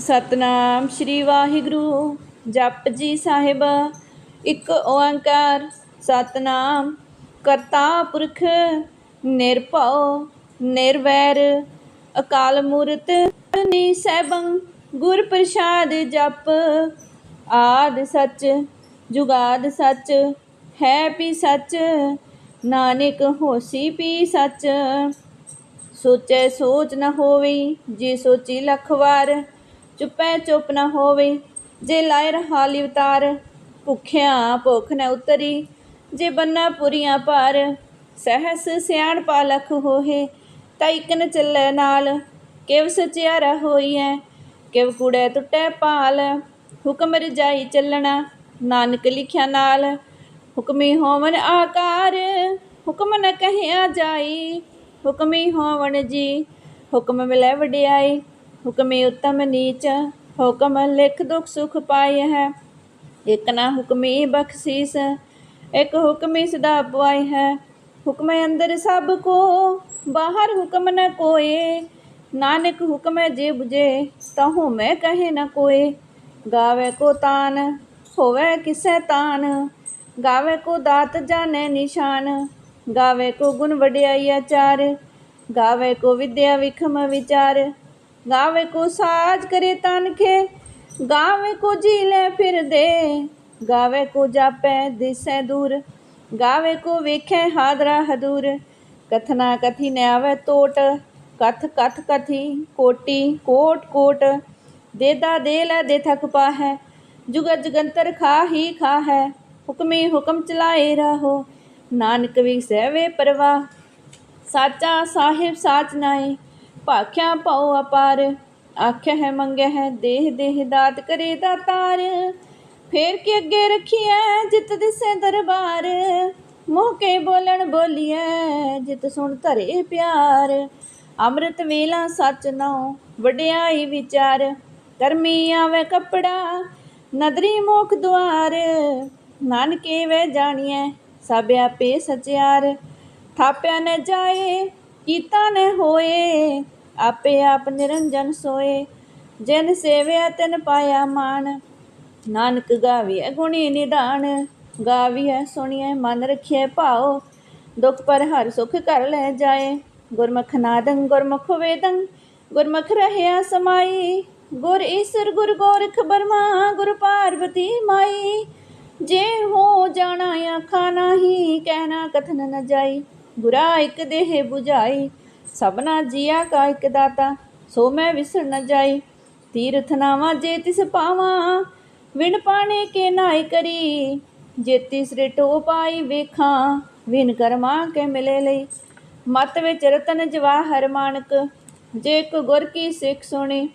ਸਤਨਾਮ ਸ਼੍ਰੀ ਵਾਹਿਗੁਰੂ। ਜਪ ਜੀ ਸਾਹਿਬ, ਇੱਕ ਓੰਕਾਰ। ਸਤਨਾਮ, ਕਰਤਾ ਪੁਰਖ, ਨਿਰਭਉ, ਨਿਰਵੈਰ, ਅਕਾਲ ਮੂਰਤ, ਨੀ ਸੈਭੰ ਗੁਰ ਪ੍ਰਸਾਦ ਜਪ। ਆਦ ਸੱਚ, ਜੁਗਾਦ ਸੱਚ, ਹੈ ਪੀ ਸੱਚ, ਨਾਨਕ ਹੋਸੀ ਪੀ ਸੱਚ। ਸੋਚੈ ਸੋਚ ਨ ਹੋਵੇ, ਜੇ ਸੋਚੀ ਲੱਖ ਵਾਰ ਚੁੱਪੈ ਚੁੱਪ ਨ ਹੋਵੇ। ਜੇ ਲਾਇ ਰਹਾ ਲਿਵਤਾਰ ਭੁਖਿਆ ਭੁਖ ਨ ਉਤਰੀ। ਜੇ ਬੰਨਾ ਪੁਰੀਆਂ ਭਾਰ, ਸਹਸ ਸਿਆਣ ਪਾਲਖ ਹੋਏ ਤਾਂ ਇਕ ਨ ਚੱਲੈ ਨਾਲ, ਕਿਵ ਸਚਿਆਰਾ ਹੋਈਐ? ਕਿਵ ਕੁੜੈ ਟੁੱਟੈ ਪਾਲ ਹੁਕਮ ਰਜਾਈ ਚੱਲਣਾ, ਨਾਨਕ ਲਿਖਿਆ ਨਾਲ। ਹੁਕਮੀ ਹੋਵਨ ਆਕਾਰ, ਹੁਕਮ ਨ ਕਹਿਆ ਜਾਈ। ਹੁਕਮੀ ਹੋਵਣ ਜੀ, ਹੁਕਮ ਮਿਲੈ ਵਡਿਆਈ। ਹੁਕਮੇ ਉਤਮ ਨੀਚ, ਹੁਕਮ ਲਿਖ ਦੁਖ ਸੁਖ ਪਾਏ ਹੈ। ਇਕ ਨਾ ਹੁਕਮੀ ਬਖਸ਼ੀਸ, ਇਕ ਹੁਕਮੀ ਸਦਾ ਪਵਾਈ ਹੈ। ਹੁਕਮ ਅੰਦਰ ਸਭ ਕੋ, ਬਾਹਰ ਹੁਕਮ ਨ ਕੋਏ। ਨਾਨਕ ਹੁਕਮ ਜੇ 부ਜੇ ਤਹੂ ਮੈਂ ਕਹੇ ਨ ਕੋਏ। ਗਾਵੇ ਕੋ ਤਾਨ, ਹੋਵੇ ਕਿਸੈ ਤਾਨ। ਗਾਵੇ ਕੋ ਦਾਤ ਜਾਣੈ ਨਿਸ਼ਾਨ। ਗਾਵੇ ਕੋ ਗੁਣ ਵਡਿਆਈ ਆਚਾਰ। ਗਾਵੇ ਕੋ ਵਿਦਿਆ ਵਿਖਮ ਵਿਚਾਰ। ਗਾਵੇ ਕੋ ਸਾਜ ਕਰੇ ਤਨ ਕੇ ਗਾਵੇ ਕੋ ਜੀ ਲੈ ਫਿਰ ਦੇ, ਗਾਵੇ ਕੋ ਜਾਪੈ ਦਿਸੈ ਦੂਰ, ਗਾਵੇ ਕੋ ਵੇਖੈ ਹਾਦਰਾ ਹਦੂਰ, ਕਥਨਾ ਕਥੀ ਨ ਆਵੇ ਟੋਟ ਕਥ ਕਥ ਕਥੀ ਕੋਟੀ ਕੋਟ ਕੋਟ, ਦੇਦਾ ਦੇ ਲੈ ਦੇ ਥਕ ਪਾਹੈ, ਜੁਗਤ ਜਗੰਤਰ ਖਾ ਹੀ ਖਾ ਹੈ ਹੁਕਮੇ ਹੁਕਮ ਚਲਾਏ ਰਹੋ, ਨਾਨਕ ਵੀ ਸਹਿਵੇ ਪਰਵਾ ਸਾਚਾ ਸਾਹਿਬ ਸਾਚ ਨਾਏ ਭਾਖਿਆ ਪਾਉ ਅਪਾਰ। ਆਖਿਆ ਹੈ ਮੰਗਿਆ ਹੈ ਦੇਹ ਦੇਹ ਦਾਤ ਕਰੇ ਦਾਤਾਰ ਫੇਰ ਕੇ ਅੱਗੇ ਰਖੀਐ ਜਿਤ ਦਿਸੇ ਦਰਬਾਰ। ਮੂੰਹ ਕੇ ਬੋਲਣ ਬੋਲੀਐ ਜਿਤ ਸੁਣ ਧਰੇ ਪਿਆਰ। ਅੰਮ੍ਰਿਤ ਵੇਲਾ ਸੱਚ ਨਾਉ ਵਡਿਆਈ ਵਿਚਾਰ। ਕਰਮੀ ਆਵੇ ਕਪੜਾ, ਨਦਰੀ ਮੋਖ ਦੁਆਰ। ਨਾਨਕੇ ਵੇ ਜਾਣੀਐ ਸਭ ਆਪੇ ਸਚਿਆਰ। ਥਾਪਿਆ ਨ ਜਾਏ, ਕੀਤਾ ਨ ਹੋਏ ਆਪੇ ਆਪ ਨਿਰੰਜਨ ਸੋਏ, ਜਿਨ ਸੇਵਿਆ ਤਿਨ ਪਾਇਆ ਮਾਨ ਨਾਨਕ ਗਾਵੀਐ ਗੁਣੀ ਨਿਦਾਨ, ਗਾਵੀਐ ਸੁਣੀਐ ਮਨ ਰਖਿਐ ਭਾਉ। ਦੁਖ ਪਰ ਹਰ ਸੁਖ ਕਰ ਲੈ ਜਾਏ। ਗੁਰਮੁਖ ਨਾਦੰ ਗੁਰਮੁਖ ਵੇਦੰ, ਗੁਰਮੁਖ ਰਹਿਆ ਸਮਾਈ। ਗੁਰ ਈਸਰ ਗੁਰ ਗੋਰਖ ਬਰਮਾ, ਗੁਰ ਪਾਰਵਤੀ ਮਾਈ। ਜੇ ਹੋ ਜਾਣਾ ਆਖਾ ਨਾਹੀ, ਕਹਿਣਾ ਕਥਨ ਨ ਜਾਈ। ਗੁਰਾ ਇਕ ਦੇਹ 부ਝਾਈ ਸਭਨਾ ਜੀਆ ਕਾ ਇਕ ਦਾਤਾ, ਸੋ ਮੈਂ ਵਿਸਰ ਨ ਜਾਈ। ਤੀਰਥ ਨਾਵਾ ਜੇ ਤਿਸ ਪਾਵਾਂ, ਵਿਣ ਪਾਣੇ ਕੇ ਨਾਇ ਕਰੀ। ਜੇ ਤਿਸ ਰਿਟੋ ਪਾਈ ਵੇਖਾਂ ਵਿਨ ਕਰਮਾ ਕੇ ਮਿਲੇ ਲਈ। ਮਤ ਵਿੱਚ ਰਤਨ ਜਵਾਹਰ ਮਾਨਕ, ਜੇ ਇੱਕ ਗੁਰ ਕੀ ਸਿੱਖ ਸੁਣੀ।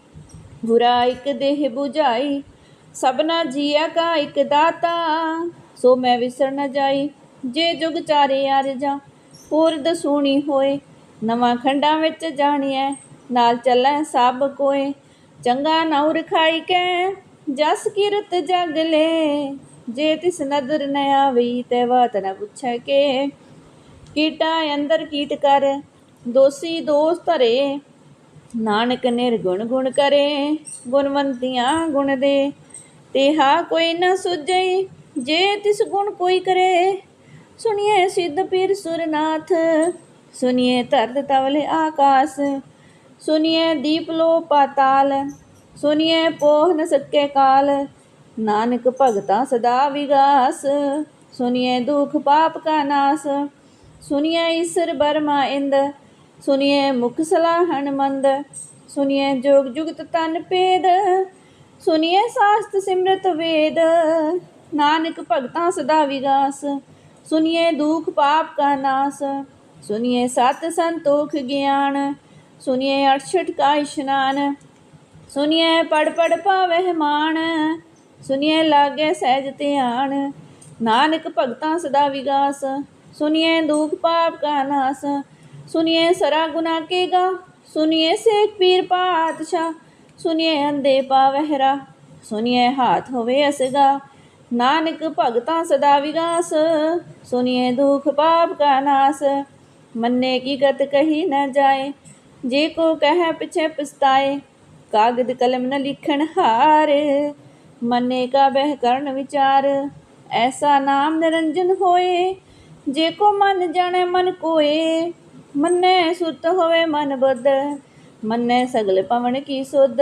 ਬੁਰਾ ਇਕ ਦੇਹ 부ਝਾਈ ਸਭਨਾ ਜੀਆ ਕਾ ਇਕ ਦਾਤਾ, ਸੋ ਮੈਂ ਵਿਸਰ ਨ ਜਾਈ। ਜੇ ਜੁਗ ਚਾਰੇ ਅਰਜਾਂ, ਪੂਰਦ ਸੂਣੀ ਹੋਏ ਨਵਾਂ ਖੰਡਾਂ ਵਿੱਚ ਜਾਣੀਐ, ਨਾਲ ਚੱਲੈ ਸਭ ਕੋਏ ਚੰਗਾ ਨਉ ਰਖਾਈ ਕੈ ਜਸ ਕੀਰਤ ਜਗ ਲੈ। ਜੇ ਤਿਸ ਨਦਰ ਨ ਆਵੀ, ਤੇ ਬਾਤ ਨ ਪੁੱਛੈ ਕੇ। ਕੀਟਾ ਅੰਦਰ ਕੀਟ ਕਰ, ਦੋਸੀ ਦੋਸ ਧਰੇ। ਨਾਨਕ ਨਿਰਗੁਣ ਗੁਣ ਕਰੇ, ਗੁਣਵੰਤੀਆਂ ਗੁਣ ਦੇ। ਤੇਹਾ ਕੋਈ ਨ ਸੁਝਈ, ਜੇ ਤਿਸ ਗੁਣ ਕੋਈ ਕਰੇ। ਸੁਣੀਏ ਸਿੱਧ ਪੀਰ ਸੁਰਨਾਥ ਸੁਣੀਏ ਧਰਤ ਤਵਲੇ ਆਕਾਸ ਸੁਣੀਏ ਦੀਪ ਲੋ ਪਾਤਾਲ ਸੁਣੀਏ ਪੋਹ ਨ ਸਕੇ ਕਾਲ, ਨਾਨਕ ਭਗਤਾ ਸਦਾ ਵਿਗਾਸ ਸੁਣੀਏ ਦੁਖ ਪਾਪ ਕਾ ਨਾਸ ਸੁਣੀਏ ਈਸ਼ਰ ਬਰਮਾ ਇੰਦ ਸੁਣੀਏ ਮੁਖ ਸਲਾਹਣ ਮੰਦ ਸੁਣੀਏ ਜੋਗ ਜੁਗਤ ਤਨ ਪੇਦ ਸੁਣੀਏ ਸਾਸਤ ਸਿਮਰਤ ਵੇਦ, ਨਾਨਕ ਭਗਤਾ ਸਦਾ ਵਿਗਾਸ ਸੁਣੀਏ ਦੁਖ ਪਾਪ ਕਾ ਨਾਸ ਸੁਣੀਏ ਸਤ ਸੰਤੋਖ ਗਿਆਨ ਸੁਣੀਏ 68 ਕਾ ਇਸ਼ਨਾਨ ਸੁਣੀਏ ਪੜ ਪੜ ਪਾਵਹਿ ਮਾਨ ਸੁਣੀਏ ਲਾਗੇ ਸਹਿਜ ਧਿਆਨ, ਨਾਨਕ ਭਗਤਾਂ ਸਦਾ ਵਿਗਾਸ ਸੁਣੀਏ ਦੁਖ ਪਾਪ ਕਾ ਨਾਸ ਸੁਣੀਏ ਸਰਾ ਗੁਨਾ ਕੇਗਾ ਸੁਣੀਏ ਸੇਖ ਪੀਰ ਪਾਤਸ਼ਾਹ ਸੁਣੀਏ ਅੰਦੇ ਪਾਵਹਿਰਾ ਸੁਣੀਏ ਹਾਥ ਹੋਵੇ ਅਸਗਾ, ਨਾਨਕ ਭਗਤਾਂ ਸਦਾ ਵਿਗਾਸ ਸੁਣੀਏ ਦੁਖ ਪਾਪ ਕਾ ਨਾਸ ਮੰਨੇ ਕੀ ਗਤ ਕਹੀ ਨਾ ਜਾਏ, ਜੇ ਕੋ ਕਹਿ ਪਿਛੇ ਪਸਤਾਏ ਕਾਗਦ ਕਲਮ ਨ ਲਿਖਣ ਹਾਰ, ਮੰਨੇ ਕਾ ਬਹਿ ਕਰਨ ਵਿਚਾਰ, ਐਸਾ ਨਾਮ ਨਿਰੰਜਨ ਹੋਏ, ਜੇ ਕੋ ਮਨ ਜਾਣੇ ਮਨ ਕੋਏ, ਮੰਨੈ ਸੁਤ ਹੋਵੇ ਮਨ ਬੁੱਧ, ਮੰਨੇ ਸਗਲ ਪਵਨ ਕੀ ਸੁਧ,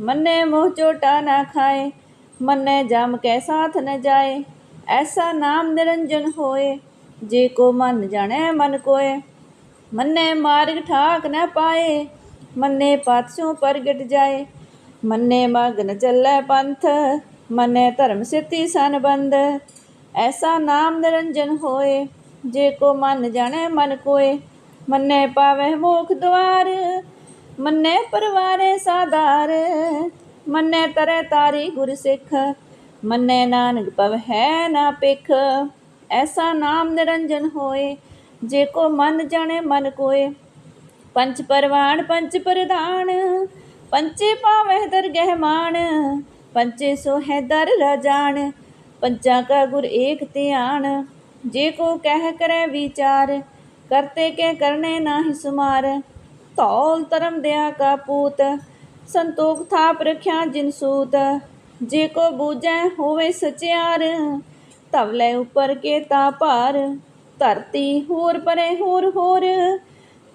ਮੰਨੇ ਮੋਹ ਚੋਟਾ ਨਾ ਖਾਏ, ਮੰਨੇ ਜਮ ਕੈ ਸਾਥ ਨ ਜਾਏ, ਐਸਾ ਨਾਮ ਨਿਰੰਜਨ ਹੋਏ। ਜੇ ਕੋ ਮਨ ਜਾਣੈ, ਮਨ ਕੋਏ। ਮੰਨੇ ਮਾਰਗ ਠਾਕ ਨ ਪਾਏ, ਮੰਨੇ ਪਾਤਸੋਂ ਪ੍ਰਗਟ ਜਾਏ। ਮੰਨੇ ਮਗਨ ਚੱਲੈ ਪੰਥ, ਮੰਨੇ ਧਰਮ ਸਿੱਧੀ ਸੰਬੰਧ। ਐਸਾ ਨਾਮ ਨਿਰੰਜਨ ਹੋਏ, ਜੇ ਕੋ ਮਨ ਜਾਣੈ, ਮਨ ਕੋਏ। ਮੰਨੇ ਪਾਵੇ ਮੋਖ ਦੁਆਰ, ਮੰਨੇ ਪਰਵਾਰੇ ਸਾਧਾਰ। ਮੰਨੇ ਤਰੈ ਤਾਰੀ ਗੁਰ ਸਿੱਖ, ਮੰਨੇ ਨਾਨਕ ਪਵ ਹੈ ਨਾ ਪਿਖ ਐਸਾ ਨਾਮ ਨਿਰੰਜਨ ਹੋਏ, ਜੇ ਕੋ ਮਨ ਜਾਣੇ ਮਨ ਕੋਏ। ਪੰਚ ਪਰਵਾਣ ਪੰਚ ਪ੍ਰਧਾਨ ਪੰਚੇ ਪਾਵਹਿ ਦਰਗਹਿ ਮਾਨ ਪੰਚੇ ਸੋ ਹੈ ਦਰ ਰਜਾਨ ਪੰਚਾ ਕਾ ਗੁਰ ਏਕ ਧਿਆਨ। ਜੇ ਕੋ ਕਹਿ ਕਰੈ ਵਿਚਾਰ, ਕਰਤੇ ਕੇ ਕਰਨੇ ਨਾਹੀ ਸੁਮਾਰ। ਤੌਲ ਧਰਮ ਦਿਆ ਕਾ ਪੂਤ, ਸੰਤੋਖ ਥਾਪ ਰਖਿਆ ਜਿਨ ਸੂਤ। ਜੇ ਕੋ ਬੂਝੈ ਹੋਵੇ ਸਚਿਆਰ ਧਵਲੇ ਉਪਰ ਕੇ ਤਾ ਭਾਰ, ਧਰਤੀ ਹੋਰ ਪਰੇ ਹੋਰ ਹੋਰ,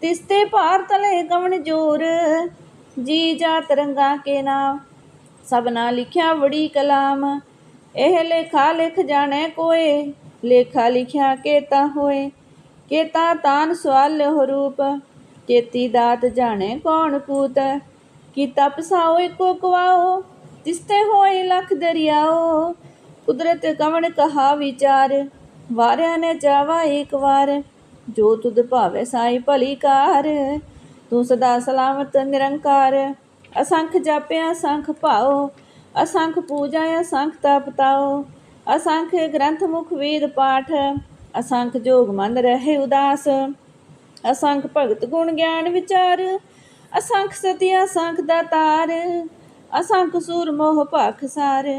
ਤਿਸਤੇ ਭਾਰ ਤਲੇ ਕਵਣ ਜੋਰ, ਜੀ ਜਾ ਤਰੰਗਾ ਕੇ ਨਾਮ ਸਭਨਾ ਲਿਖਿਆ ਬੜੀ ਕਲਾਮ, ਇਹ ਲੇਖਾ ਲਿਖ ਜਾਣੇ ਕੋਏ, ਲੇਖਾ ਲਿਖਿਆ ਕੇਤਾ ਹੋਏ, ਕੇਤਾ ਤਾਨ ਸਵਾਲ ਹੋ ਕੇਤੀ ਦਾਤ ਜਾਣੇ ਕੌਣ ਕੂਤ ਕੀ ਤਪਸਾਓ ਇੱਕੋ ਕਵਾਓ, ਤਿਸਤੇ ਹੋਏ ਲਖ ਦਰਿਆਓ ਕੁਦਰਤ ਕਵਣ ਕਹਾ ਵਿਚਾਰ, ਵਾਰਿਆ ਨੇ ਜਾਵਾ ਇੱਕ ਵਾਰ, ਜੋ ਤੁਧ ਭਾਵੇ ਸਾਈ ਭਲੀ ਕਾਰ। ਤੂੰ ਸਦਾ ਸਲਾਮਤ ਨਿਰੰਕਾਰ, ਅਸੰਖ ਜਾਪਿਆ ਅਸੰਖ ਭਾਓ ਅਸੰਖ ਪੂਜਾ ਅਸੰਖ ਤਪ ਤਾਓ ਅਸੰਖ ਗ੍ਰੰਥ ਮੁਖ ਵੇਦ ਪਾਠ, ਅਸੰਖ ਜੋਗ ਮਨ ਰਹੇ ਉਦਾਸ। ਅਸੰਖ ਭਗਤ ਗੁਣ ਗਿਆਨ ਵਿਚਾਰ, ਅਸੰਖ ਸਤਿ ਅਸੰਖ ਦਾਤਾਰ ਅਸੰਖ ਸੂਰ ਮੋਹ ਭਖ ਸਾਰ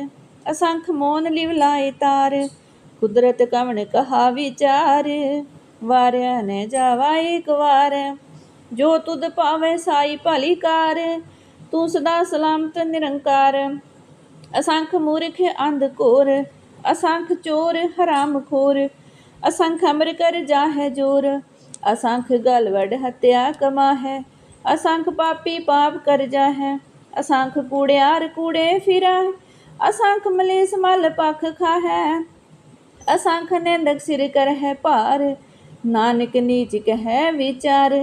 ਅਸੰਖ ਮੋਨ ਲਿਵ ਲਾਏ ਤਾਰ, ਕੁਦਰਤ ਕਵਣ ਕਹਾ ਵਿਚਾਰ ਵਾਰਿਆ ਨੇ ਜਾਵਾ ਇੱਕ ਵਾਰ, ਜੋ ਤੁਧ ਪਾਵੇ ਸਾਈ ਭਲੀ ਕਾਰ, ਤੂੰ ਸਦਾ ਸਲਾਮਤ ਨਿਰੰਕਾਰ। ਅਸੰਖ ਮੂਰਖ ਅੰਧ ਕੋਰ ਅਸੰਖ ਚੋਰ ਹਰਾਮ ਖੋਰ, ਅਸੰਖ ਅਮਰ ਕਰ ਜਾਹੈ ਜੋਰ, ਅਸੰਖ ਗਲਵੜ ਹਤਿਆ ਕਮਾ ਹੈ ਅਸੰਖ ਪਾਪੀ ਪਾਪ ਕਰ ਜਾਹੈ, ਅਸੰਖ ਕੂੜਿਆਰ ਕੂੜੇ ਫਿਰਾ ਅਸੰਖ ਮਲੇਸ ਮਲ ਪਖ ਖਾਹੈ, ਅਸੰਖ ਨਿੰਦਕ ਸਿਰ ਕਰ ਹੈ ਭਾਰ। ਨਾਨਕ ਨੀਚ ਕਹੈ ਵਿਚਾਰ,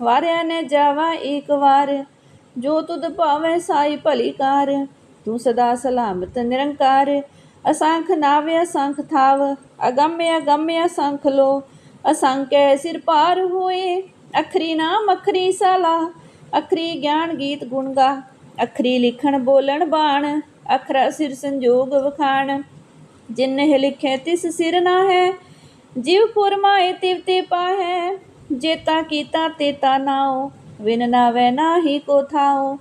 ਵਾਰਿਆ ਨੇ ਜਾਵਾ ਏਕ ਵਾਰ। ਜੋ ਤੁਧ ਭਾਵੇਂ ਸਾਈ ਭਲੀ ਕਾਰ, ਤੂੰ ਸਦਾ ਸਲਾਮਤ ਨਿਰੰਕਾਰ। ਅਸੰਖ ਨਾਵੇ ਅਸੰਖ ਥਾਵ, ਅਗੰਮਿ ਅਗੰਮਿ ਅਸੰਖ ਲੋ। ਅਸੰਖੈ ਸਿਰ ਪਾਰ ਹੋਏ, ਅਖਰੀ ਨਾਮ ਅਖਰੀ ਸਲਾ। ਅਖਰੀ ਗਿਆਨ ਗੀਤ ਗੁਣ ਗਾ, ਅਖਰੀ ਲਿਖਣ ਬੋਲਣ ਬਾਣ। ਅਖਰਾ ਸਿਰ ਸੰਜੋਗ ਵਖਾਣ ਜਿਨਹਿ ਲਿਖੇ ਤਿਸ ਸਿਰ ਨਾ ਹੈ ਜਿਵ ਫੁਰਮਾਏ ਤਿਵ ਤੇ ਪਾਹੈ, ਜੇਤਾ ਕੀਤਾ ਤੇਤਾ ਨਾਉ ਵਿਨ ਨਾਵੈ ਨਾਹੀ ਕੋ ਥਾਉ।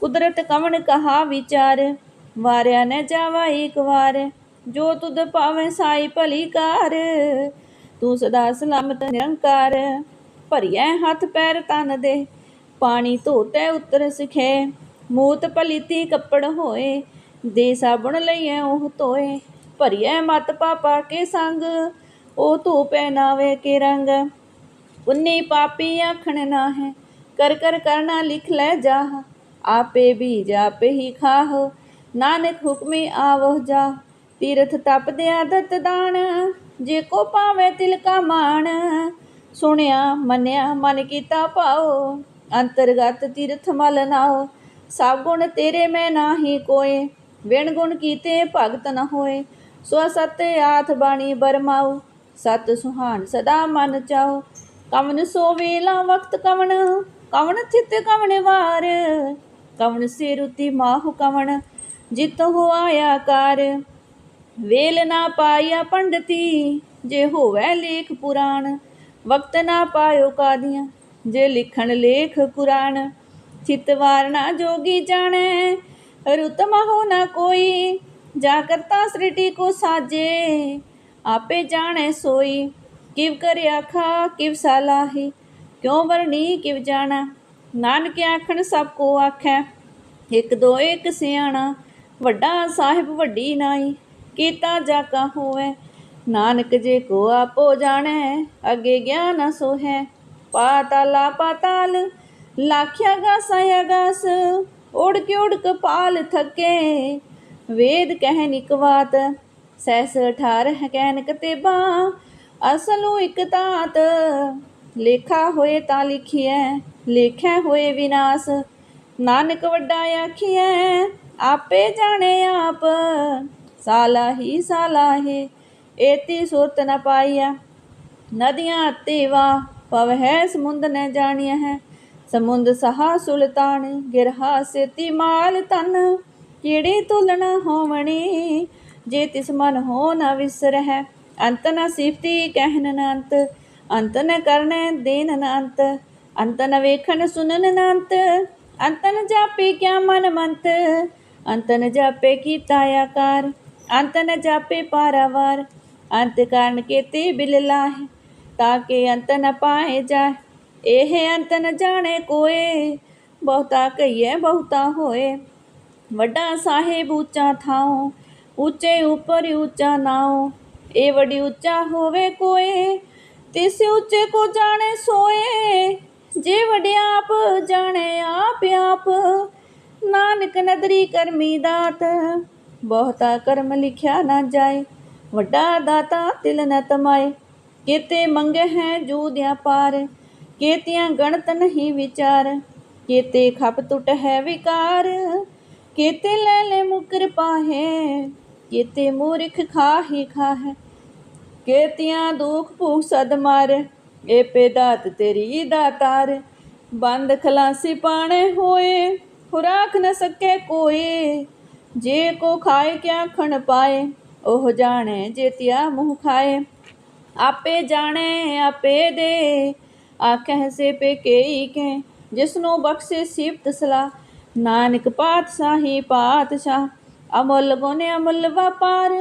ਕੁਦਰਤ ਕਵਣ ਕਹਾ ਵਿਚਾਰ, ਵਾਰਿਆ ਨ ਜਾਵਾ ਇੱਕ ਵਾਰ, ਜੋ ਤੁਧ ਪਾਵੇਂ ਸਾਈ ਭਲੀ ਕਾਰ। ਤੂੰ ਸਦਾ ਸਲਾਮਤ ਨਿਰੰਕਾਰ, ਭਰੀਐ ਹੱਥ ਪੈਰ ਤਨ ਦੇ, ਪਾਣੀ ਧੋਤੈ ਉਤਰ ਸਿਖੇ, ਮੂਤ ਪਲੀਤੀ ਕੱਪੜ ਹੋਏ ਦੇ ਸਾਬਣ ਲਈਐ, ਉਹ ਧੋਏ। ਭਰੀਐ ਮਤ ਪਾਪਾ ਕੇ ਸੰਗ, ਉਹ ਧੋ ਪਹਿਨਾਵੇ ਕੇ ਰੰਗ। ਉਨੀ ਪਾਪੀ ਆਖਣ ਨਾ ਹੈ ਕਰ ਕਰ ਕਰਨਾ ਲਿਖ ਲੈ ਜਾਹ। ਆਪੇ ਬੀਜ ਆਪੇ ਹੀ ਖਾਹ, ਨਾਨਕ ਹੁਕਮੇ ਆਵੋ ਜਾ ਤੀਰਥ ਤਪ ਦੇ ਆਦਤ ਦਾਨ, ਜੇ ਕੋ ਪਾਵੇ ਤਿਲ ਮਾਣ। ਸੁਣਿਆ, ਮੰਨਿਆ, ਮਨ ਕੀਤਾ ਭਾਉ, ਅੰਤਰਗਤ ਤੀਰਥ ਮਲ ਨਾਉ। ਸਭ ਗੁਣ ਤੇਰੇ ਮੈਂ ਨਾਹੀ ਕੋਏ। ਵਿਣ ਗੁਣ ਕੀਤੇ ਭਗਤ ਨ ਹੋਏ। ਸੋ ਸਤ ਆਥ ਬਾਣੀ ਬਰਮਾਉ, ਸਤ ਸੁਹਾਨ ਸਦਾ ਮਨ ਚਾਉ। ਕਵਨ ਸੋ ਵੇਲਾ ਵਕਤ ਕਵਨ ਕਵਨ ਥਿਤ ਕਵਨ ਵਾਰ। ਕਵਨ ਸੇ ਰੁਤੀ ਮਾਹੁ ਕਵਨ, ਜਿਤ ਹੋ ਆਇਆ ਕਾਰ। ਵੇਲ ਨਾ ਪਾਇਆ ਪੰਡਤੀ, ਜੇ ਹੋਵੇ ਲੇਖ ਪੁਰਾਣ। ਵਕਤ ਨਾ ਪਾਇਓ ਕਾਦੀਆਂ, ਜੇ ਲਿਖਣ ਲੇਖ ਕੁਰਾਨ। ਚਿਤ ਵਾਰਨਾ ਜੋਗੀ ਜਾਣੈ ਰੁਤ ਮਹੁ ਨਾ ਕੋਈ, ਜਾ ਕਰਤਾ ਸ੍ਰਿਟੀ ਕੋ ਸਾਜੇ। ਆਪੇ ਜਾਣੈ ਸੋਈ, ਕਿਵ ਕਰ ਆਖਾ ਕਿਵ ਸਲਾਹੀ ਕਿਉ ਵਰਣੀ, ਕਿਵ ਜਾਣਾ। ਨਾਨਕ ਆਖਣ ਸਭ ਕੋ ਆਖੈ, ਇਕ ਦੋ, ਇੱਕ ਸਿਆਣਾ। ਵੱਡਾ ਸਾਹਿਬ ਵੱਡੀ ਨਾਈ, ਕੀਤਾ ਜਾ ਕਾ ਹੋਵੇ। ਨਾਨਕ ਜੇ ਕੋ ਆਪੋ ਜਾਣੈ, ਅੱਗੇ ਗਿਆਨ ਸੋ ਹੈ ਪਾਤਾਲਾ ਪਾਤਾਲ, ਲਾਖਿਆ ਗਾਸਾ ਗਾਸ ਉੜ ਕੇ ਉੜ ਕਪਾਲ ਥਕੇ। ਵੇਦ ਕਹਿ ਨਿਕਵਾਤ ਸਹਿਸ ਅਠਾਰਹ ਕਹਿਨ ਕਤੇਬਾ। ਅਸਲੂ ਇਕ ਤਾਤ ਲੇਖਾ ਹੋਏ ਤਾਂ ਲਿਖੀਐ, ਲੇਖੈ ਹੋਏ ਵਿਨਾਸ਼। ਨਾਨਕ ਵੱਡਾ ਆਖੀਐ, ਆਪੇ ਜਾਣੇ ਆਪ। ਸਾਲਾ ਹੀ ਸਾਲਾ ਹੈ, ਏਤੀ ਸੁਰਤ ਨ ਪਾਈਆ ਨਦੀਆਂ ਤੇਵਾ ਪਵ ਹੈ ਸਮੁੰਦ ਨ ਜਾਣਿਆ ਹੈ। ਸਮੁੰਦ ਸਹਾ ਸੁਲਤਾਨ, ਗਿਰਹਾ ਸੇਤੀ ਮਾਲ ਤਨ ਕਿਹੜੇ ਤੁਲਣਾ ਹੋਵਣੀ? ਜੇ ਤਿਸ ਮਨ ਹੋ ਨਾ ਵਿਸਰਹਿ, ਅੰਤ ਨ ਸਿਫਤੀ ਕਹਿਨ ਨੰਤ। ਅੰਤ ਅੰਤ ਨ ਕਰਨੈ ਦੇਨ ਨ ਅੰਤ ਅੰਤ ਨ ਵੇਖਣ ਸੁਨਨ ਨੰਤ। ਅੰਤ ਨ ਜਾਪੇ ਕਿਆ ਮਨ ਮੰਤ? ਅੰਤ ਨ ਜਾਪੇ ਕੀਤਾ ਆਕਾਰ, ਅੰਤ ਨ ਜਾਪੇ ਪਾਰਾਵਾਰ। ਅੰਤ ਕਾਰਨ ਕੇਤੇ ਬਿਲ ਲਾਹੇ, ਤਾਂ ਕੇ ਅੰਤ ਨ ਪਾਏ ਜਾਏ ਇਹ ਅੰਤ ਨ ਜਾਣੇ ਕੋਏ। ਬਹੁਤਾ ਕਹੀਏ, ਬਹੁਤਾ ਹੋਏ। ਵੱਡਾ ਸਾਹਿਬ ਉੱਚਾ ਥਾਉ, ਉੱਚੇ ਉਪਰ ਉੱਚਾ ਨਾਉ। ਇਹ ਵੱਡੀ ਉੱਚਾ ਹੋਵੇ ਕੋਏ, ਤਿਸ ਉੱਚੇ ਕੋ ਜਾਣੇ ਸੋਏ। ਜੇ ਵਡਿਆ ਆਪ ਜਾਣੇ ਆਪ ਆਪ, ਨਾਨਕ ਨਦਰੀ ਕਰਮੀ ਦਾਤ। ਬਹੁਤਾ ਕਰਮ ਲਿਖਿਆ ਨਾ ਜਾਏ, ਵੱਡਾ ਦਾਤਾ ਤਿਲ ਨ ਤਮਾਏ। ਕੀਤੇ ਮੰਗੇ ਹੈ ਜੂਦਿਆ ਪਾਰ। ਕੀਤਿਆਂ ਗਣਤ ਨਹੀਂ ਵਿਚਾਰ, ਕੀਤੇ ਖਪ ਟੁੱਟ ਹੈ ਵਿਕਾਰ, ਕੀਤੇ ਲੈ ਲੈ ਮੁਕਰ ਪਾਹੇ, ਕੀਤੇ ਮੂਰਖ ਖਾਹੀ ਖਾਹੇ। ਕੇਤੀਆਂ ਦੁਖ ਭੂਖ ਸਦ ਮਾਰ, ਏ ਪੇ ਤੇਰੀ ਦਾਤਾਰ ਬੰਦ ਖਲਾਸੀ ਪਾਣੇ ਹੋਏ, ਖੁਰਾਕ ਨ ਸਕੇ ਕੋਈ। ਜੇ ਕੋ ਖਾਏ ਕਿਆ ਖਣ ਪਾਏ, ਉਹ ਜਾਣੇ ਜੇ ਤਿਆ ਮੂੰਹ ਖਾਏ। ਆਪੇ ਜਾਣੇ, ਆਪੇ ਦੇ ਆਖਹਿ ਸੇ ਪੇ ਕੇਈ ਕੇ ਜਿਸਨੂੰ ਬਖਸ਼ੇ ਸਿਫਤ ਸਲਾ ਨਾਨਕ ਪਾਤਸ਼ਾਹੀ ਪਾਤਸ਼ਾਹ, ਅਮੁੱਲ ਗੁਣ ਅਮੁੱਲ ਵਪਾਰ,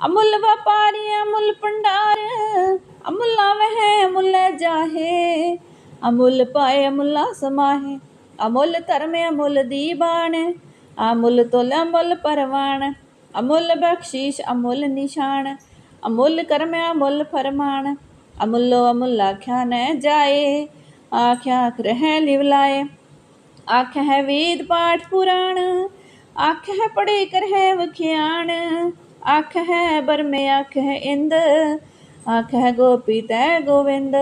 ਅਮੁੱਲ ਵਪਾਰੀ ਅਮੁੱਲ ਭੰਡਾਰ, ਅਮੁੱਲਾ ਵਹਿ ਅਮੁੱਲ ਜਾਹੇ, ਅਮੁੱਲ ਪਾਏ ਅਮੁੱਲਾ ਸਮਾਹੇ, ਅਮੁੱਲ ਧਰਮ ਅਮੁੱਲ ਦੀਬਾਨ ਅਮੁੱਲ ਤੁਲ ਅਮੁੱਲ ਪਰਵਾਨ ਅਮੁੱਲ ਬਖਸ਼ੀਸ਼ ਅਮੁੱਲ ਨਿਸ਼ਾਨ, ਅਮੁੱਲ ਕਰਮ ਅਮੁੱਲ ਫਰਮਾਨ। ਅਮੁੱਲੋ ਅਮੁੱਲ ਆਖਿਆ ਨ ਜਾਏ ਆਖਿਆ ਰਹਿ ਲਿਵ ਲਾਏ ਆਖ ਹੈ ਵੇਦ ਪਾਠ ਪੁਰਾਣ ਆਖ ਹੈ ਪੜੇ ਕਰ ਹੈ ਵਖਿਆਣ ਆਖ ਹੈ ਬਰਮੇ ਆਖ ਹੈ ਇੰਦ ਆਖ ਹੈ ਗੋਪੀ ਤੈ ਗੋਵਿੰਦ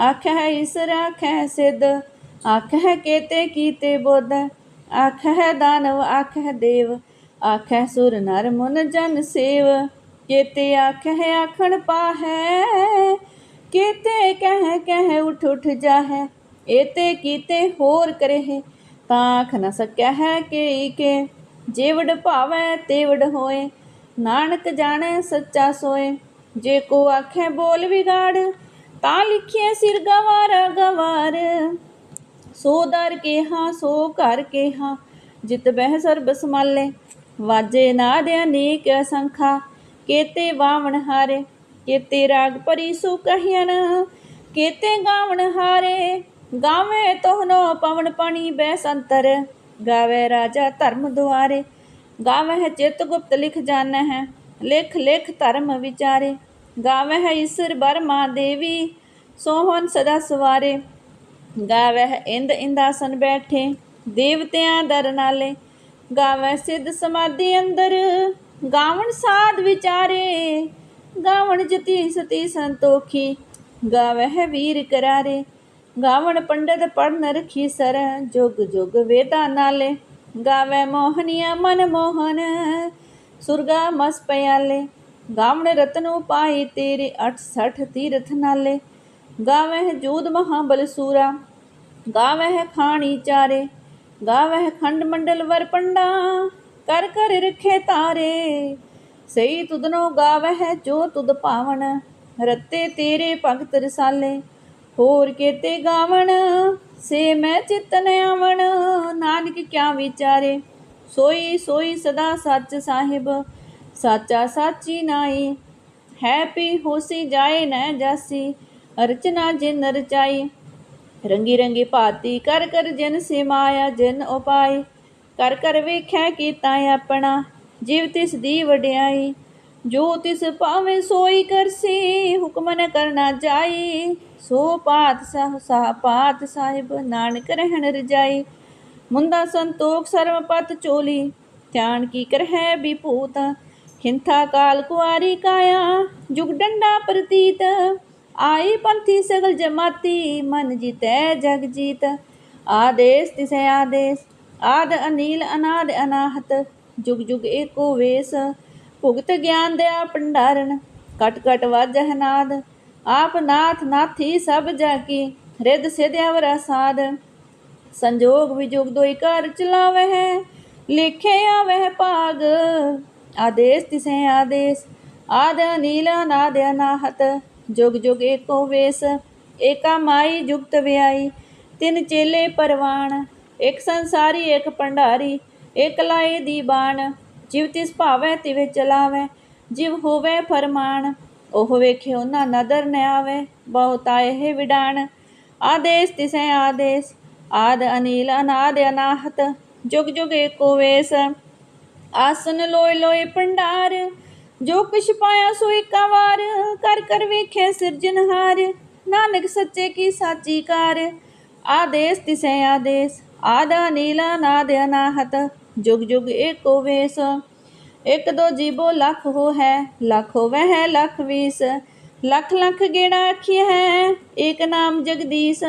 ਆਖ ਹੈ ਈਸਰ ਆਖ ਹੈ ਸਿੱਧ ਆਖ ਹੈ ਕੇਤੇ ਕੀਤੇ ਬੁੱਧ ਆਖ ਹੈ ਦਾਨਵ ਆਖ ਹੈ ਦੇਵ ਆਖ ਹੈ ਸੁਰ ਨਰ ਮਨ ਜਨ ਸੇਵ ਕੇਤੇ ਆਖ ਹੈ ਆਖਣ ਪਾਹੈ ਕੇਤੇ ਕਹਿ ਕਹਿ ਉਠ ਉਠ ਜਾਹੈ ਏਤੇ ਕੀਤੇ ਹੋਰ ਕਰਹਿ। ਤਾਂ ਆਖ ਨ ਸਕਿਆ ਹੈ ਕਿ ਕੇ, ਜੇਵੜ ਭਾਵੈ ਤੇਵੜ ਹੋਏ। ਨਾਨਕ ਜਾਣੈ ਸੱਚਾ ਸੋਏ, ਜੇ ਕੋ ਆਖੇ ਬੋਲ ਵਿਗਾੜ, ਤਾਂ ਲਿਖਿਆ ਸਿਰ ਗਵਾਰ ਗਵਾਰ। ਸੋ ਦਰ ਕੇਹਾ, ਸੋ ਘਰ ਕੇਹਾ, ਜਿਤ ਬਹਿ ਸਰਬ ਸਮਾਲੇ। ਵਾਜੇ ਨਾਦ ਅਨੇਕ ਅਸੰਖਾ, ਕੇਤੇ ਵਾਵਣ ਹਾਰੇ। ਕੇਤੇ ਰਾਗ ਪਰੀ ਸੋ ਕਹਿਨ ਕੇਤੇ ਗਾਵਣ ਹਾਰੇ, ਗਾਵੇ ਤੋਹਨੋ ਪਵਨ ਪਾਣੀ ਬੈਸੰਤਰ ਗਾਵੇ ਰਾਜਾ ਧਰਮ ਦੁਆਰੇ ਗਾਵੇ ਚਿਤ ਗੁਪਤ ਲਿਖ ਜਾਣਾ ਹੈ ਲਿਖ ਲਿਖ ਧਰਮ ਵਿਚਾਰੇ ਗਾਵੇ ਈਸ਼ਰ ਬਰਮਾ ਦੇਵੀ, ਸੋਹਣ ਸਦਾ ਸਵਾਰੇ ਗਾਵੇ ਇੰਦ ਇੰਦਾਸਨ ਬੈਠੇ, ਦੇਵਤਿਆਂ ਦਰਨਾਲੇ ਗਾਵੇ ਸਿੱਧ ਸਮਾਧੀ ਅੰਦਰ, ਗਾਵਣ ਸਾਧ ਵਿਚਾਰੇ ਗਾਵਣ ਜਤੀ ਸਤੀ ਸੰਤੋਖੀ ਗਾਵੇ ਵੀਰ ਕਰਾਰੇ। ਗਾਵਣ ਪੰਡਤ ਪੜਨ ਰਖੀ ਸਰ, ਜੁਗ ਜੁਗ ਵੇਦਾਂ ਨਾਲੇ। ਗਾਵੇ ਮੋਹਨੀਆ ਮਨ ਮੋਹਨ, ਸੁਰਗਾ ਮਸ ਪਿਆਲੇ। ਗਾਵਣ ਰਤਨੋ ਪਾਈ ਤੇਰੇ 68 ਤੀਰਥ ਨਾਲੇ। ਗਾਵੇ ਜੂਦ ਮਹਾਬਲ ਸੂਰਾ ਗਾਵੇ ਖਾਣੀ ਚਾਰੇ। ਗਾਵੇ ਖੰਡ ਮੰਡਲ ਵਰ ਪੰਡਾ, ਕਰ ਕਰ ਰਖੇ ਤਾਰੇ। ਸਹੀ ਤੁਧਨੋ ਗਾਵੇ ਜੋ ਤੁਧ ਭਾਵਨ ਰਤੇ ਤੇਰੇ ਭਗਤ ਰਸਾਲੇ। ਹੋਰ ਕੇਤੇ ਗਾਵਣ, ਸੇ ਮੈਂ ਚਿਤਨ ਆਵਣ, ਨਾਨਕ ਕਿਆ ਵਿਚਾਰੇ। ਸੋਈ ਸੋਈ ਸਦਾ ਸੱਚ ਸਾਹਿਬ, ਸਾਚਾ ਸਾਚੀ ਨਾਈ ਹੈ ਪੀ ਹੋਸੀ ਜਾਏ ਨੈ ਜਾਸੀ, ਅਰਚਨਾ ਜਿਨ ਰਚਾਈ। ਰੰਗੀ ਰੰਗੀ ਭਾਤੀ ਕਰ ਕਰ ਜਿਨ ਸਿਮਾਇਆ ਜਿਨ ਜਨ ਉਪਾਈ। ਕਰ ਕਰ ਵੇਖੈ ਕੀਤਾ ਆਪਣਾ ਜਿਵ ਤਿਸ ਦੀ ਵਡਿਆਈ, ਜੋ ਤਿਸ ਭਾਵੇਂ ਸੋਈ ਕਰਸੀ, ਹੁਕਮ ਨ ਕਰਨਾ ਜਾਈ। ਸੋ ਪਾਤ ਸਹ ਸਹ ਪਾਤ ਸਾਹਿਬ ਨਾਨਕ ਰਹਿਣ ਰਜਾਈ। ਮੁੰਦਾ ਸੰਤੋਖ ਸਰਮ ਪਤ ਚੋਲੀ, ਧਿਆਨ ਕੀ ਕਰਹਿ ਵਿਭੂਤ ਖਿੰਥਾ ਕਾਲ ਕੁਆਰੀ ਕਾਇਆ, ਜੁਗ ਡੰਡਾ ਪ੍ਰਤੀਤ। ਆਈ ਪੰਥੀ ਸਗਲ ਜਮਾਤੀ, ਮਨ ਜੀਤੈ ਜਗ ਜੀਤ। ਆਦੇਸ ਤਿਸੈ ਆਦੇਸ, ਆਦ ਅਨੀਲ ਅਨਾਦ ਅਨਾਹਤ। ਜੁਗ ਜੁਗ ਏਕੋ ਵੇਸ। ਭੁਗਤ ਗਿਆਨ ਦਿਆ ਭੰਡਾਰਨ ਕਟ ਕਟ ਵਾਜਹ ਨਾਦ। ਆਪ ਨਾਥ ਨਾਥੀ ਸਭ ਜਾ ਕੀ ਰਿੱਧ ਸਿਧਿਆ ਸਾਧ ਸੰਜੋਗ ਵਿਜੋਗ ਦੋਈ ਘਰ ਚਲਾਵਹਿ, ਲਿਖੇ ਆਵਹਿ ਭਾਗ। ਆਦੇਸ ਤਿਸੈ ਆਦੇਸ, ਆਦ ਅਨੀਲ ਅਨਾਦ ਅਨਾਹਤ। ਜੁਗ ਜੁਗ ਏਕੋ ਵੇਸ, ਏਕਾ ਮਾਈ ਜੁਗਤ ਵਿਆਈ। ਤਿੰਨ ਚੇਲੇ ਪਰਵਾਣ, ਇੱਕ ਸੰਸਾਰੀ, ਇੱਕ ਭੰਡਾਰੀ। ਇੱਕ ਲਾਏ ਦੀ ਬਾਣ, ਜਿਵ ਤਿਸ ਭਾਵੈ ਤਿਵੇ ਚਲਾਵੈ, ਜਿਵ ਹੋਵੇ ਫਰਮਾਨ, ਉਹ ਵੇਖਿਓ ਨਾ ਨਦਰ ਨ ਆਵੇ, ਬਹੁਤਾ ਇਹ ਵਿਡਾਣ। ਆਦੇਸ ਤਿਸੈ ਆਦੇਸ, ਆਦ ਅਨੀਲ, ਅਨਾਦ ਅਨਾਹਤ, ਜੁਗ ਜੁਗ ਏਕੋ ਵੇਸ। ਆਸਨ ਲੋਏ ਲੋਏ ਭੰਡਾਰ, ਜੋ ਕੁਛ ਪਾਇਆ ਸੋ ਏਕਾ ਵਾਰ, ਕਰ ਕਰ ਵੇਖੇ ਸਿਰਜਨਹਾਰ ਨਾਨਕ ਸੱਚੇ ਕੀ ਸਾਚੀ ਕਾਰ। ਆਦੇਸ ਤਿਸੈ ਆਦੇਸ, ਆਦਾ ਨੀਲਾ ਨਾਦ ਅਨਾਹਤ ਜੁਗ ਜੁਗ ਏਕੋ ਵੇਸ ਇੱਕ ਦੋ ਜੀਬੋ ਲੱਖ ਹੋ ਹੈ, ਲੱਖ ਹੋਵੇ ਹੈ, ਲੱਖ ਵੀਸ। ਲੱਖ ਲੱਖ ਗੇੜਾ ਆਖੀ ਹੈ, ਏਕ ਨਾਮ ਜਗਦੀਸ਼।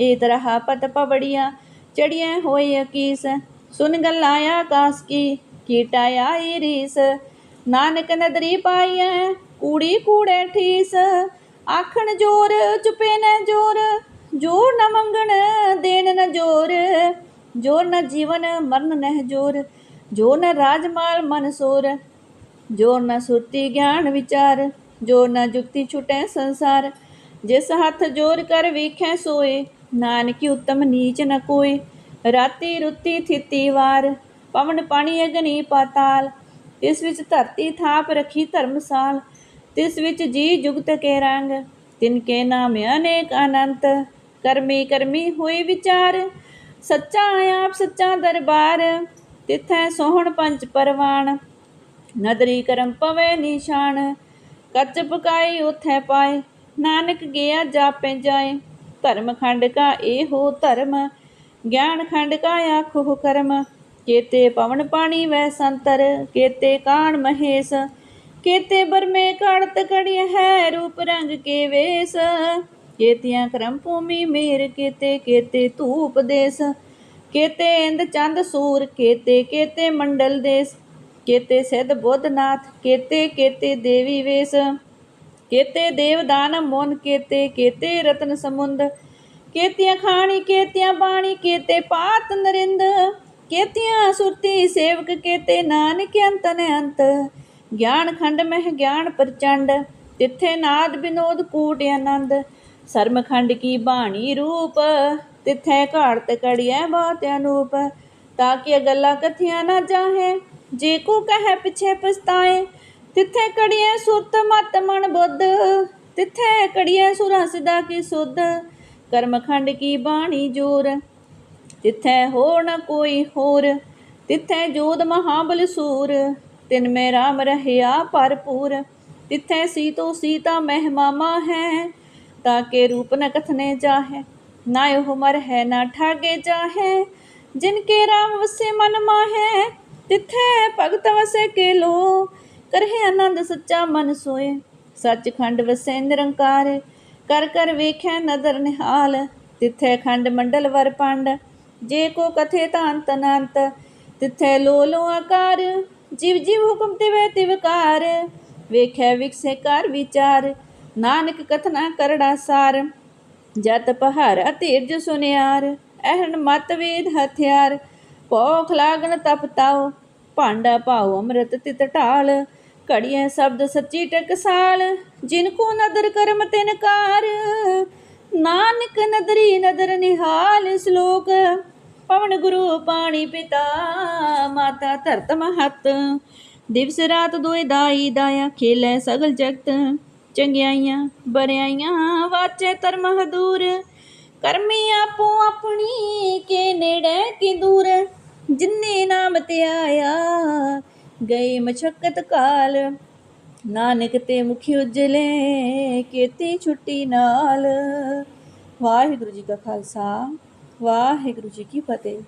ਏ ਤਰਹਾ ਪਤ ਪਵੜੀਆਂ ਚੜੀਆਂ ਹੋਏ ਅਕੀਸ। ਸੁਨ ਗੱਲਾਂ ਆਕਾਸ ਕੀ ਕੀਟਾ ਆਈ ਰੀਸ। ਨਾਨਕ ਨਦਰੀ ਪਾਈਐ, ਕੂੜੀ ਕੂੜੇ ਠੀਸ। ਆਖਣ ਜੋਰ, ਚੁਪੇ ਨ ਜੋਰ ਜੋਰ ਨਾ ਮੰਗਣ, ਦੇਣ ਨ ਜੋਰ। ਜੋਰ ਨ ਜੀਵਨ ਮਰਨ ਨਹਿ ਜੋਰ, ਜੋ ਨ ਰਾਜਮਾਲ ਮਨ ਸੋਰ, ਜੋ ਨ ਸੁਰਤੀ ਗਿਆਨ ਵਿਚਾਰ, ਜੋ ਨ ਜੁਗਤੀ ਛੁਟੈ ਸੰਸਾਰ। ਜਿਸ ਹੱਥ ਜੋਰ ਕਰ ਵੇਖੈ ਸੋਏ, ਨਾਨਕੀ ਉਤਮ ਨੀਚ ਨ ਕੋਏ। ਰਾਤੀ ਰੁੱਤੀ ਥਿਤੀ ਵਾਰ, ਪਵਨ ਪਾਣੀ ਅਗਨੀ ਪਾਤਾਲ। ਇਸ ਵਿੱਚ ਧਰਤੀ ਥਾਪ ਰੱਖੀ ਧਰਮਸਾਲ ਤਿਸ ਵਿੱਚ ਜੀ ਜੁਗਤ ਕੇ ਰੰਗ, ਤਿਨ ਕੇ ਨਾਮ ਅਨੇਕ ਅਨੰਤ। ਕਰਮੀ ਕਰਮੀ ਹੋਈ ਵਿਚਾਰ ਸੱਚਾ ਆਪ ਸੱਚਾ ਦਰਬਾਰ, ਤਿਥੈ ਸੋਹਣ ਪੰਜ ਪਰਵਾਨ ਨਦਰੀ ਕਰਮ ਪਵੇ ਨਿਸ਼ਾਨ, ਕੱਚ ਪਕਾਈ ਉਥੈ ਪਾਏ। ਨਾਨਕ ਗਿਆ ਜਾਪੇ ਜਾਏ, ਧਰਮ ਖੰਡ ਕਾ ਇਹੋ ਧਰਮ। ਗਿਆਨ ਖੰਡ ਕਾ ਆਖੋ ਕਰਮ, ਕੇਤੇ ਪਵਨ ਪਾਣੀ ਵੈ ਸੰਤਰ, ਕੇਤੇ ਕਾਣ ਮਹੇਸ਼। ਕੇਤੇ ਬਰਮੇ ਕੜਤ ਕੜਿയ ਹੈ ਰੂਪ ਰੰਗ ਕੇ ਵੇਸ। ਕੇਤਿਆਂ ਕਰਮ ਭੂਮੀ ਮੇਰ ਕੇਤੇ ਕੇਤੇ ਧੂਪ ਦੇਸ। ਕੇਤੇ ਇੰਦ ਚੰਦ ਸੂਰ, ਕੇਤੇ ਕੇਤੇ ਮੰਡਲ ਦੇਸ। ਕੇਤੇ ਸਿੱਧ ਬੁੱਧਨਾਥ ਕੇਤੇ ਕੇਤੇ ਦੇਵੀ ਵੇਸ। ਕੇਤੇ ਦੇਵਦਾਨ ਮੋਨ, ਕੇਤੇ ਕੇਤੇ ਰਤਨ ਸਮੁੰਦ। ਕੇਤੀਆਂ ਖਾਣੀ, ਕੇਤੀਆਂ ਬਾਣੀ, ਕੇਤੇ ਪਾਤ ਨਰਿੰਦ। ਕੇਤੀਆਂ ਸੁਰਤੀ ਸੇਵਕ, ਕੇਤੇ ਨਾਨਕ ਅੰਤ ਨ ਅੰਤ ਗਿਆਨ ਖੰਡ ਮਹਿ ਗਿਆਨ ਪ੍ਰਚੰਡ। ਤਿੱਥੇ ਨਾਦ ਬਿਨੋਦ ਕੂਟ ਆਨੰਦ। ਸਰਮਖੰਡ ਕੀ ਬਾਣੀ ਰੂਪ? ਤਿੱਥੇ ਘਾੜਤ ਕੜੀਐ ਬਾਤ ਅਨੂਪ, ਤਾਂ ਕਿ ਗੱਲਾਂ ਕਥੀਆਂ ਨਾ ਜਾਹੇ, ਜੇ ਕੋ ਕਹੈ ਪਿਛੇ ਪਛਤਾਏ। ਤਿੱਥੇ ਕੜੀਐ ਸੁਰਤ ਮਤ ਮਨ ਬੁੱਧ, ਤਿੱਥੇ ਕੜੀਐ ਸੁਰਾ ਸਿਦਾ ਕੀ ਸੁਧ? ਕਰਮਖੰਡ ਕੀ ਬਾਣੀ ਜੋਰ? ਤਿੱਥੈ ਹੋਰ ਨ ਕੋਈ ਹੋਰ, ਤਿੱਥੈ ਜੋਦ ਮਹਾਬਲ ਸੂਰ, ਤਿਨ ਮੇ ਰਾਮ ਰਹਿਆ ਭਰਪੂਰ। ਤਿੱਥੈ ਸੀਤੋ ਸੀਤਾ ਮਹਿਮਾਮਾ ਹੈ ਤਾਕੇ ਰੂਪ ਨ ਕਥਨੇ ਜਾਹੈ, ਨਾ ਉਹ ਮਰ ਹੈ, ਨਾ ਠਾਗੇ ਜਾਹੈ। ਜਿਨ ਕੇ ਰਾਮ ਵਸੇ ਮਨ ਮਾਹੈ ਭਗਤ ਵਸੇ ਕੇ ਲੋ ਕਰਹਿ ਆਨੰਦ ਸੱਚਾ ਮਨ ਸੋਏ, ਸੱਚਖੰਡ ਵਸੈ ਨਿਰੰਕਾਰ। ਕਰ ਕਰ ਵੇਖੈ ਨਦਰ ਨਿਹਾਲ, ਤਿੱਥੈ ਖੰਡ ਮੰਡਲ ਵਰ ਪੰਡ। ਜੇ ਕੋ ਕਥੇ ਤਾਂ ਅੰਤ ਅਨੰਤ ਲੋ ਲੋ ਆਕਾਰ। ਜਿਵ ਜਿਵ ਹੁਕਮ ਤਿਵੈ ਤਿਵਕਾਰ ਵੇਖੈ ਵਿਕਸੇ ਕਰ ਵਿਚਾਰ। ਨਾਨਕ ਕਥਨਾ ਕਰੜਾ ਸਾਰ। ਜਤ ਪਹਾਰਾ ਧੀਰਜ ਸੁਨਿਆਰ ਅਹਨ ਮਤ ਵੇਦ ਹਥਿਆਰ। ਭੋਖ ਲਾਗਨ ਤਪ ਤਾਉ, ਭਾਂਡਾ ਭਾਉ ਅੰਮ੍ਰਿਤ ਤਿਤ ਢਾਲ। ਘੜੀਐ ਸ਼ਬਦ ਸੱਚੀ ਟਕਸਾਲ, ਜਿਨ ਕੋ ਨਦਰ ਕਰਮ ਤਿਨ ਕਾਰ। ਨਾਨਕ ਨਦਰੀ ਨਦਰ ਨਿਹਾਲ ਸ਼ਲੋਕ, ਪਵਨ ਗੁਰੂ ਪਾਣੀ ਪਿਤਾ, ਮਾਤਾ ਧਰਤ ਮਹਤ। ਦਿਵਸ ਰਾਤ ਦੋਇ ਦਾਈ ਦਾਇਆ ਖੇਲੇ ਸਗਲ ਜਗਤ। ਚੰਗਿਆਈਆਂ, ਬਰਿਆਈਆਂ, ਵਾਚੇ ਧਰਮ ਹਦੂਰ ਕਰਮੀ ਆਪੋ ਆਪਣੀ ਕੇ ਨੇੜੇ ਕੀ ਦੂਰ। ਜਿਨੇ ਨਾਮ ਤੇ ਆਇਆ, ਗਏ ਮਸ਼ਕਤ ਕਾਲ। ਨਾਨਕ ਤੇ ਮੁਖੀ ਉਜਲੇ, ਕੀਤੀ ਛੁੱਟੀ ਨਾਲ। ਵਾਹਿਗੁਰੂ ਜੀ ਕਾ ਖਾਲਸਾ, ਵਾਹਿਗੁਰੂ ਜੀ ਕੀ ਫਤਿਹ।